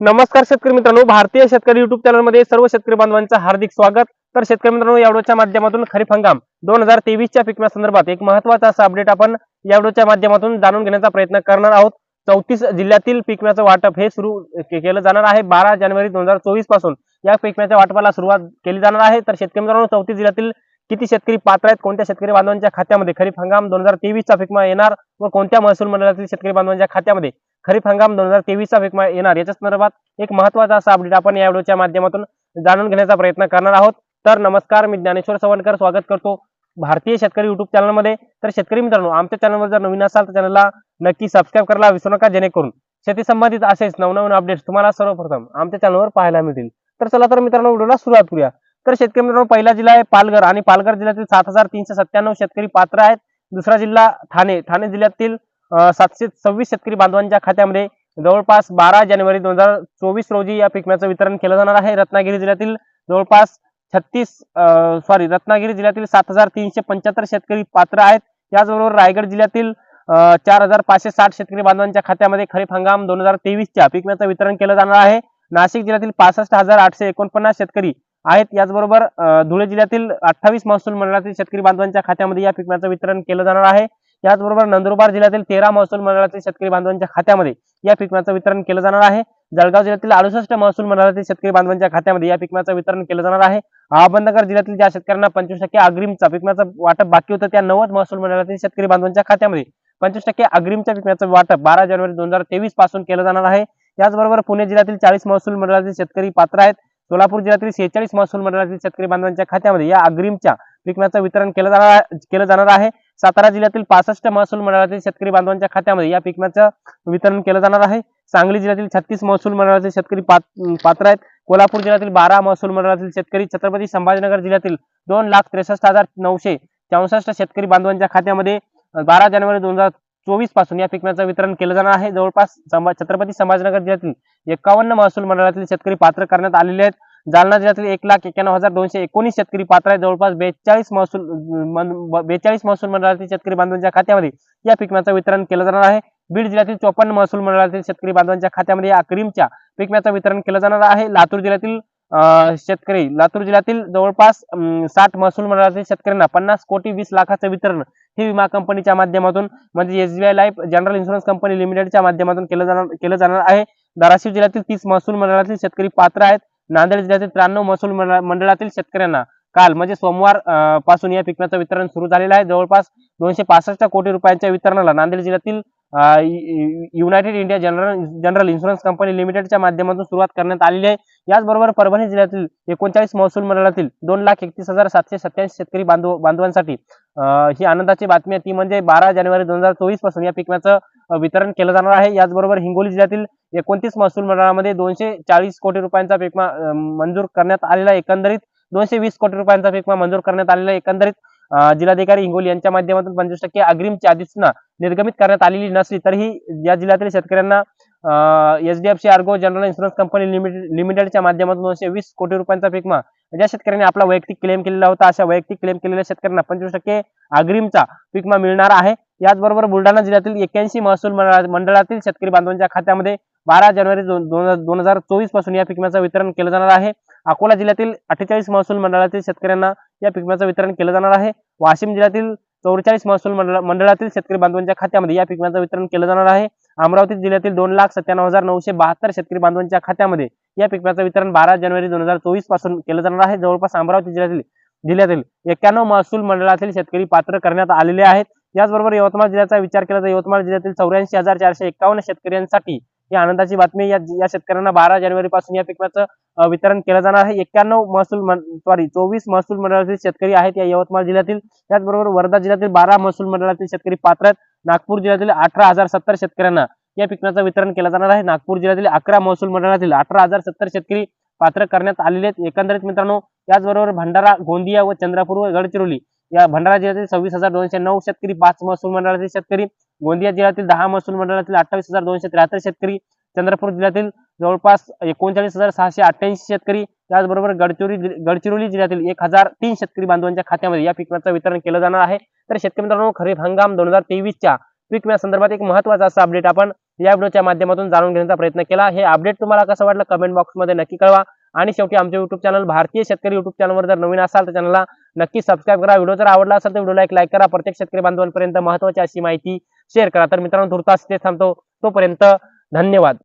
नमस्कार शेतकरी मित्रांनो भारतीय शेतकरी युट्यूब चॅनलमध्ये सर्व शेतकरी बांधवांचं हार्दिक स्वागत. तर शेतकरी मित्रांनो या माध्यमातून खरीप हंगाम दोन हजार तेवीसच्या पिकम्या संदर्भात एक महत्त्वाचा असा अपडेट आपण या माध्यमातून जाणून घेण्याचा प्रयत्न करणार आहोत. चौतीस जिल्ह्यातील पिकम्याचं वाटप हे सुरू केलं जाणार आहे. बारा जानेवारी दोन हजार चोवीसपासून या पिकम्याच्या वाटपाला सुरुवात केली जाणार आहे. तर शेतकरी मित्रांनो चौतीस जिल्ह्यातील किती शेतकरी पात्र आहेत कोणत्या शेतकरी बांधवांच्या खात्यामध्ये खरीप हंगाम दोन हजार तेवीसचा पिकमा येणार व कोणत्या महसूल मंडळातील शेतकरी बांधवांच्या खात्यामध्ये खरीप हंगाम दोन हजार तेवीसचा पिकमा येणार. याच्या संदर्भात एक महत्त्वाचा असा अपडेट आपण या व्हिडिओच्या माध्यमातून जाणून घेण्याचा प्रयत्न करणार आहोत. तर नमस्कार मी ज्ञानेश्वर सवणकर स्वागत करतो भारतीय शेतकरी युट्यूब चॅनलमध्ये तर शेतकरी मित्रांनो आमच्या चॅनलवर जर नवीन असाल तर चॅनलला नक्की सबस्क्राईब करायला विसरू नका जेणेकरून शेती संबंधित असेच नवनवीन अपडेट्स तुम्हाला सर्वप्रथम आमच्या चॅनलवर पाहायला मिळतील. तर चला तर मित्रांनो व्हिडिओला सुरुवात करूया. तर शेतकरी मित्रांनो पहिला जिल्हा आहे पालघर आणि पालघर जिल्ह्यातील सात हजार तीनशे सत्त्याण्णव शेतकरी पात्र आहेत. दुसरा जिल्हा ठाणे. ठाणे जिल्ह्यातील सातशे सव्वीस शेतकरी बांधवांच्या खात्यामध्ये जवळपास बारा जानेवारी दोन हजार चोवीस रोजी या पिकम्याचं वितरण केलं जाणार आहे. रत्नागिरी जिल्ह्यातील जवळपास छत्तीस सॉरी रत्नागिरी जिल्ह्यातील सात हजार तीनशे पंच्याहत्तर शेतकरी पात्र आहेत. याचबरोबर रायगड जिल्ह्यातील चार हजार पाचशे साठ शेतकरी बांधवांच्या खात्यामध्ये खरीप हंगाम दोन हजार तेवीसच्या पिकम्याचं वितरण केलं जाणार आहे. नाशिक जिल्ह्यातील पासष्ट हजार आठशे एकोणपन्नास शेतकरी आहेत. याचबरोबर धुळे जिल्ह्यातील अठ्ठावीस महसूल मंडळातील शेतकरी बांधवांच्या खात्यामध्ये या पिकम्याचं वितरण केलं जाणार आहे. त्याचबरोबर नंदुरबार जिल्ह्यातील तेरा महसूल मंडळातील शेतकरी बांधवांच्या खात्यामध्ये या पिकमाचं वितरण केलं जाणार आहे. जळगाव जिल्ह्यातील अडुसष्ट महसूल मंडळातील शेतकरी बांधवांच्या खात्यामध्ये या पिकमाचं वितरण केलं जाणार आहे. अहमदनगर जिल्ह्यातील ज्या शेतकऱ्यांना पंचवीस टक्के अग्रिमचा पिकम्याचं वाटप बाकी होतं त्या नव्वद महसूल मंडळातील शेतकरी बांधवांच्या खात्यामध्ये पंचवीस टक्के अग्रिमच्या पिकम्याचं वाटप बारा जानेवारी दोन हजार तेवीसपासून केलं जाणार आहे. त्याचबरोबर पुणे जिल्ह्यातील चाळीस महसूल मंडळातील शेतकरी पात्र आहेत. सोलापूर जिल्ह्यातील शेहेचाळीस महसूल मंडळातील शेतकरी बांधवांच्या खात्यामध्ये या अग्रिमच्या पिकम्याचं वितरण केलं जाणार केलं जाणार आहे. सातारा जिल्ह्यातील पासष्ट महसूल मंडळातील शेतकरी बांधवांच्या खात्यामध्ये या पिकांचं वितरण केलं जाणार आहे. सांगली जिल्ह्यातील छत्तीस महसूल मंडळातील शेतकरी पात्र आहेत. कोल्हापूर जिल्ह्यातील बारा महसूल मंडळातील शेतकरी छत्रपती संभाजीनगर जिल्ह्यातील दोन लाख त्रेसष्ट हजार नऊशे चौसष्ट शेतकरी बांधवांच्या खात्यामध्ये बारा जानेवारी दोन हजार चोवीसपासून या पिकण्याचं वितरण केलं जाणार आहे. जवळपास छत्रपती संभाजीनगर जिल्ह्यातील एकावन्न महसूल मंडळातील शेतकरी पात्र करण्यात आलेले आहेत. जालना जिल्ह्यातील एक लाख एक्क्याण्णव हजार दोनशे एकोणीस शेतकरी पात्र आहे जवळपास बेचाळीस महसूल बेचाळीस महसूल मंडळातील शेतकरी बांधवांच्या खात्यामध्ये या पिकम्याचं वितरण केलं जाणार आहे. बीड जिल्ह्यातील चोपन्न महसूल मंडळातील शेतकरी बांधवांच्या खात्यामध्ये या क्रीमच्या पिकम्याचं वितरण केलं जाणार आहे. लातूर जिल्ह्यातील शेतकरी लातूर जिल्ह्यातील जवळपास साठ महसूल मंडळातील शेतकऱ्यांना पन्नास कोटी वीस लाखाचं वितरण हे विमा कंपनीच्या माध्यमातून म्हणजे SBI life general insurance company लिमिटेडच्या माध्यमातून केलं जाणार केलं जाणार आहे. धाराशिव जिल्ह्यातील तीस महसूल मंडळातील शेतकरी पात्र आहेत. नांदेड जिल्ह्यातील त्र्याण्णव महसूल मंडळातील शेतकऱ्यांना काल म्हणजे सोमवारपासून या पिकांचं वितरण सुरू झालेलं आहे. जवळपास दोनशे पासष्ट कोटी रुपयांच्या वितरणाला नांदेड जिल्ह्यातील united India general general insurance company लिमिटेडच्या माध्यमातून सुरुवात करण्यात आलेली आहे याचबरोबर परभणी जिल्ह्यातील एकोणचाळीस महसूल मंडळातील दोन लाख एकतीस हजार सातशे सत्याऐंशी शेतकरी बांधव बांधवांसाठी ही आनंदाची बातमी आहे ती म्हणजे बारा जानेवारी दोन हजार चोवीसपासून या पिकम्याचं वितरण केलं जाणार आहे याचबरोबर हिंगोली जिल्ह्यातील एकोणतीस महसूल मंडळामध्ये दोनशे चाळीस कोटी रुपयांचा पिकमा मंजूर करण्यात आलेला आहे. एकंदरीत दोनशे वीस कोटी रुपयांचा पिकमा मंजूर करण्यात आलेला आहे. एकंदरीत जिल्हाधिकारी हिंगोली यांच्या माध्यमातून पंचवीस टक्के अग्रिमची अधिसूचना निर्गमित करण्यात आलेली नसली तरीही या जिल्ह्यातील शेतकऱ्यांना HDFC ergo general insurance company limited लिमिटेडच्या माध्यमातून दोनशे वीस कोटी रुपयांचा पिकमा ज्या शेतकऱ्यांनी आपला वैयक्तिक क्लेम केलेला होता. अशा वैयक्तिक क्लेम केलेल्या शेतकऱ्यांना पंचवीस टक्के अग्रिमचा पिकमा मिळणार आहे. याचबरोबर बुलढाणा जिल्ह्यातील एक्क्याऐंशी महसूल मंडळा- मंडळातील शेतकरी बांधवांच्या खात्यामध्ये बारा जानेवारी दोन दोन हजार चोवीसपासून या पिकम्याचं वितरण केलं जाणार आहे. अकोला जिल्ह्यातील अठ्ठेचाळीस महसूल मंडळातील शेतकऱ्यांना या पिकम्याचं वितरण केलं जाणार आहे. वाशिम जिल्ह्यातील चौवेचाळीस महसूल मंडळ मंडळातील शेतकरी बांधवांच्या खात्यामध्ये या पिकम्याचं वितरण केलं जाणार आहे. अमरावती जिल्ह्यातील दोन लाख सत्त्याण्णव हजार नऊशे बहात्तर शेतकरी बांधवांच्या खात्यामध्ये या पिकम्याचं वितरण बारा जानेवारी दोन हजार चोवीसपासून केलं जाणार आहे. जवळपास अमरावती जिल्ह्यातील जिल्ह्यातील एक्क्याण्णव महसूल मंडळातील शेतकरी पात्र करण्यात आलेले आहेत. याचबरोबर यवतमाळ जिल्ह्याचा विचार केला तर यवतमाळ जिल्ह्यातील चौऱ्याऐंशी हजार चारशे एकावन्न शेतकऱ्यांसाठी ही आनंदाची बातमी या या शेतकऱ्यांना बारा जानेवारी पासून या पिकाचं वितरण केलं जाणार आहे. एक्क्याण्णव महसूल सॉरी चोवीस महसूल मंडळातील शेतकरी आहेत या यवतमाळ जिल्ह्यातील. त्याचबरोबर वर्धा जिल्ह्यातील बारा महसूल मंडळातील शेतकरी पात्र आहेत. नागपूर जिल्ह्यातील अठरा हजार सत्तर शेतकऱ्यांना या पिकाचं वितरण केलं जाणार आहे. नागपूर जिल्ह्यातील अकरा महसूल मंडळातील अठरा हजार सत्तर शेतकरी पात्र करण्यात आलेले आहेत. एकंदरीत मित्रांनो याचबरोबर भंडारा गोंदिया व चंद्रपूर व गडचिरोली या भंडारा जिल्ह्यातील सव्वीस हजार दोनशे नऊ शेतकरी पाच महसूल मंडळातील शेतकरी गोंदिया जिल्ह्यातील दहा महसूल मंडळातील अठ्ठावीस हजार दोनशे त्र्याहत्तर शेतकरी चंद्रपूर जिल्ह्यातील जवळपास एकोणचाळीस हजार सहाशे अठ्ठ्याऐंशी शेतकरी त्याचबरोबर गडचिरोली गडचिरोली जिल्ह्यातील एक हजार तीन शेतकरी बांधवांच्या खात्यामध्ये या पिकाचं वितरण केलं जाणार आहे. तर शेतकरी मित्रांनो खरीप हंगाम दोन हजार तेवीसच्या पीक संदर्भात एक महत्त्वाचा असा अपडेट आपण या व्हिडिओच्या माध्यमातून जाणून घेण्याचा प्रयत्न केला. हे अपडेट तुम्हाला कसं वाटलं कमेंट बॉक्समध्ये नक्की कळवा. आणि शेवटी आमचे युट्यूब चॅनल भारतीय शेतकरी युट्यूब चॅनलवर जर नवीन असाल तर चॅनलला नक्की सबस्क्राईब करा. व्हिडिओ जर आवडला असेल तर व्हिडिओला एक लाईक करा. प्रत्येक शेतकरी बांधवांपर्यंत महत्वाची अशी माहिती शेअर करा. तर मित्रांनो तुर्तास ते थांबतो. तोपर्यंत धन्यवाद.